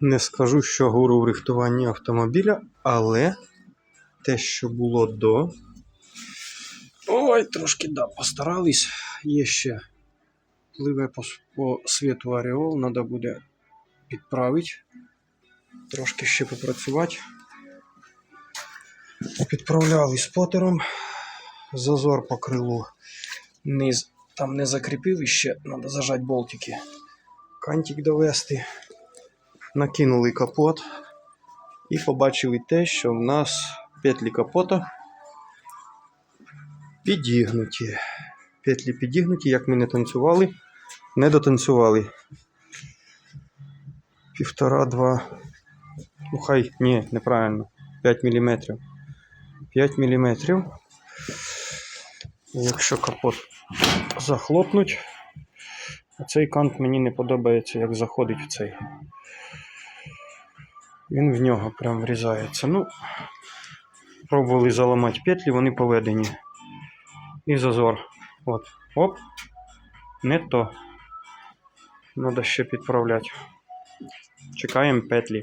Не скажу, що гуру в рихтуванні автомобіля, але те, що було до. Ой, трошки да, постарались. Є ще пливе по, по світу Аріол, треба буде підправити. Трошки ще попрацювати. Підправляли спотером. Зазор по крилу. Низ там не закріпили ще, треба зажати болтики. Кантик довести. Накинули капот і побачили те, що в нас петлі капота підігнуті. Петлі підігнуті, як ми не танцювали, не дотанцювали. Півтора-два. Ну, хай, ні, неправильно. 5 мм. 5 мм. Якщо капот захлопнуть, цей кант мені не подобається, як заходить в цей. Він в нього прям врізається. Ну, пробували заламати петлі, вони поведені. І зазор. От. Оп. Не то. Треба ще підправляти. Чекаємо петлі.